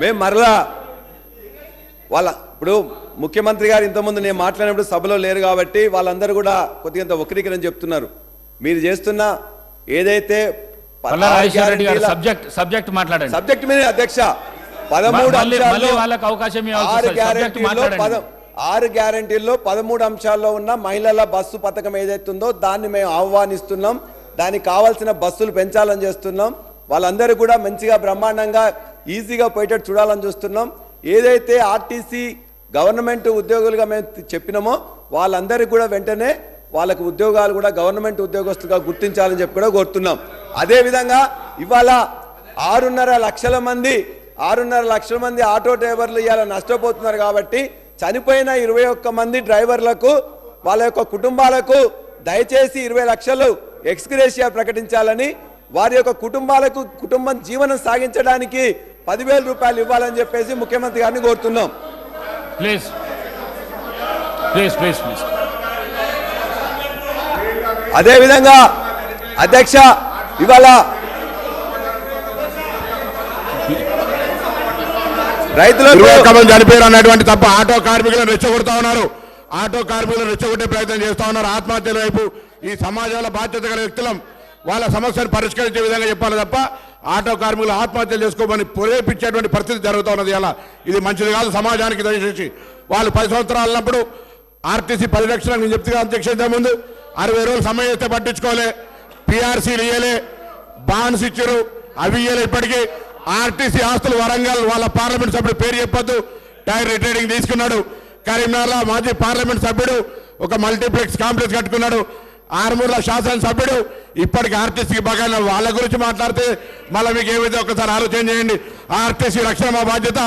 మేము మరలా వాళ్ళ ఇప్పుడు ముఖ్యమంత్రి గారు ఇంతకుముందు నేను మాట్లాడినప్పుడు సభలో లేరు కాబట్టి వాళ్ళందరూ కూడా కొద్దిగా వక్రీకరణ చెప్తున్నారు. మీరు చేస్తున్న ఏదైతే గ్యారంటీల- సబ్జెక్ట్ సబ్జెక్ట్ మాట్లాడండి. సబ్జెక్ట్ మీద అధ్యక్ష పదమూడు వాళ్ళకి అవకాశం ఆరు. పద ఆరు గ్యారంటీల్లో పదమూడు అంశాల్లో ఉన్న మహిళల బస్సు పథకం ఏదైతే ఉందో దాన్ని మేము ఆహ్వానిస్తున్నాం. దానికి కావాల్సిన బస్సులు పెంచాలని చేస్తున్నాం. వాళ్ళందరూ కూడా మంచిగా బ్రహ్మాండంగా ఈజీగా పోయేటట్టు చూడాలని చూస్తున్నాం. ఏదైతే ఆర్టీసీ గవర్నమెంట్ ఉద్యోగులుగా మేము చెప్పినామో వాళ్ళందరికీ కూడా వెంటనే వాళ్ళకు ఉద్యోగాలు కూడా గవర్నమెంట్ ఉద్యోగస్తులుగా గుర్తించాలని చెప్పి కూడా కోరుతున్నాం. అదేవిధంగా ఇవాళ ఆరున్నర లక్షల మంది ఆరున్నర లక్షల మంది ఆటో డ్రైవర్లు ఇవాళ నష్టపోతున్నారు కాబట్టి చనిపోయిన ఇరవై ఒక్క మంది డ్రైవర్లకు వాళ్ళ యొక్క కుటుంబాలకు దయచేసి ఇరవై లక్షలు ఎక్స్గ్రేషియా ప్రకటించాలని వారి యొక్క కుటుంబాలకు కుటుంబం జీవనం సాగించడానికి పదివేల రూపాయలు ఇవ్వాలని చెప్పేసి ముఖ్యమంత్రి గారిని కోరుతున్నాం. ప్లీజ్. Please please please. అదేవిధంగా అధ్యక్ష ఇవాళ మంది చనిపోయారు అన్నటువంటి తప్ప ఆటో కార్మికులను రెచ్చగొడతా ఉన్నారు. ఆటో కార్మికులను రెచ్చగొట్టే ప్రయత్నం చేస్తా ఉన్నారు. ఆత్మహత్యల వైపు ఈ సమాజంలో బాధ్యత గల వ్యక్తులం వాళ్ళ సమస్యను పరిష్కరించే విధంగా చెప్పాలి తప్ప ఆటో కార్మికులు ఆత్మహత్యలు చేసుకోమని ప్రేరేపించేటువంటి పరిస్థితి జరుగుతూ ఉన్నది ఇలా. ఇది మంచిది కాదు సమాజానికి దయచేసి. వాళ్ళు పది సంవత్సరాలు అన్నప్పుడు ఆర్టీసీ పరిరక్షణ నేను చెప్తున్నా అధ్యక్ష ముందు అరవై రోజులు సమయం ఇస్తే పట్టించుకోలే. పిఆర్సీలు ఇయ్యలే బాండ్స్ ఇచ్చారు అవి ఇయ్యలే ఇప్పటికీ. ఆర్టీసీ ఆస్తులు వరంగల్ వాళ్ళ పార్లమెంట్ సభ్యుడు పేరు చెప్పొద్దు టైర్ రిటైరింగ్ తీసుకున్నాడు. కరీంనగర్లో మాజీ పార్లమెంట్ సభ్యుడు ఒక మల్టీప్లెక్స్ కాంప్లెక్స్ కట్టుకున్నాడు. ఆరుమూరుల శాసనసభ్యుడు ఇప్పటికి ఆర్టీసీకి బాగా వాళ్ళ గురించి మాట్లాడితే మళ్ళీ మీకు ఏమైతే ఒకసారి ఆలోచన చేయండి. ఆర్టీసీ రక్షణ మా బాధ్యత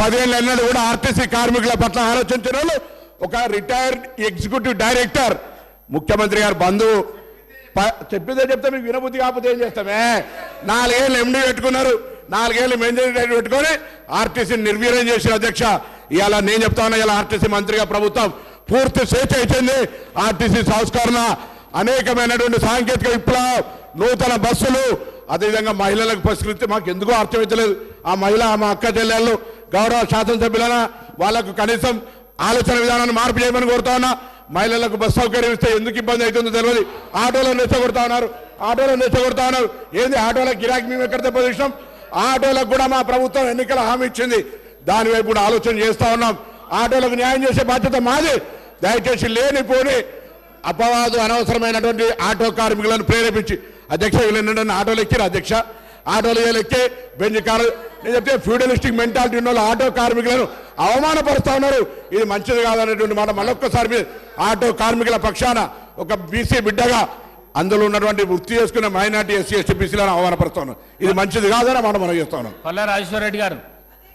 పదేళ్ళు ఎన్నడూ కూడా ఆర్టీసీ కార్మికుల పట్ల ఆలోచించిన వాళ్ళు ఒక రిటైర్డ్ ఎగ్జిక్యూటివ్ డైరెక్టర్ ముఖ్యమంత్రి గారు బంధువు చెప్పిందే చెప్తే మీకు వినబుద్ధి కాకపోతే ఏం చేస్తామే నాలుగేళ్ళు ఎండీ పెట్టుకున్నారు. నాలుగేళ్ళు మెయింటైన్ పెట్టుకొని ఆర్టీసీని నిర్వీర్యం చేసిన అధ్యక్ష. ఇవాళ నేను చెప్తా ఉన్నా ఇలా ఆర్టీసీ మంత్రిగా ప్రభుత్వం పూర్తి స్వేచ్ఛ ఇచ్చింది. ఆర్టీసీ సంస్కరణ అనేకమైనటువంటి సాంకేతిక విప్లవం నూతన బస్సులు అదేవిధంగా మహిళలకు పరిష్కరిస్తే మాకు ఎందుకో అర్థమవుతలేదు ఆ మహిళ మా అక్క చెల్లెళ్ళు గౌరవ శాసనసభ్యులన వాళ్ళకు కనీసం ఆలోచన విధానాన్ని మార్పు చేయమని కోరుతా ఉన్నా. మహిళలకు బస్సు సౌకర్యం ఇస్తే ఎందుకు ఇబ్బంది అవుతుందో తెలియదు ఆటోలను రెచ్చగొడతా ఉన్నారు. ఆటోలను రెచ్చగొడతా ఉన్నారు. ఏంది? ఆటోల గిరాకీ మేము ఎక్కడ దెబ్బతీసినాం ఆటోలకు కూడా మా ప్రభుత్వం ఎన్నికల హామీ ఇచ్చింది. దానివైపు కూడా ఆలోచన చేస్తూ ఉన్నాం. ఆటోలకు న్యాయం చేసే బాధ్యత మాది. దయచేసి లేనిపోని అపవాదు అనవసరమైనటువంటి ఆటో కార్మికులను ప్రేరేపించి అధ్యక్ష వీళ్ళు ఏంటంటే ఆటోలు ఎక్కిరు అధ్యక్ష. ఆటోలు వీళ్ళు ఎక్కి బెంచ్ కారు నేను చెప్తే ఫ్యూడలిస్టిక్ మెంటాలిటీ ఉన్న వాళ్ళు ఆటో కార్మికులను అవమానపరుస్తా ఉన్నారు. ఇది మంచిది కాదనేటువంటి మాట మళ్ళొక్కసారి మీ ఆటో కార్మికుల పక్షాన ఒక బీసీ బిడ్డగా అందులో ఉన్నటువంటి వృత్తి చేసుకున్న మైనార్టీ ఎస్సీ ఎస్టీ బీసీలను అవమానపరుస్తాను ఇది మంచిది కాదని మాట మనం చేస్తాను పల్లా రాజేశ్వర రెడ్డి గారు.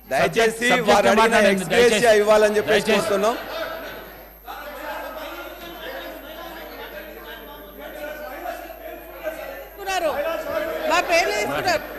దయచేసి. ఇవ్వాలని చెప్పేసి దయచేసి.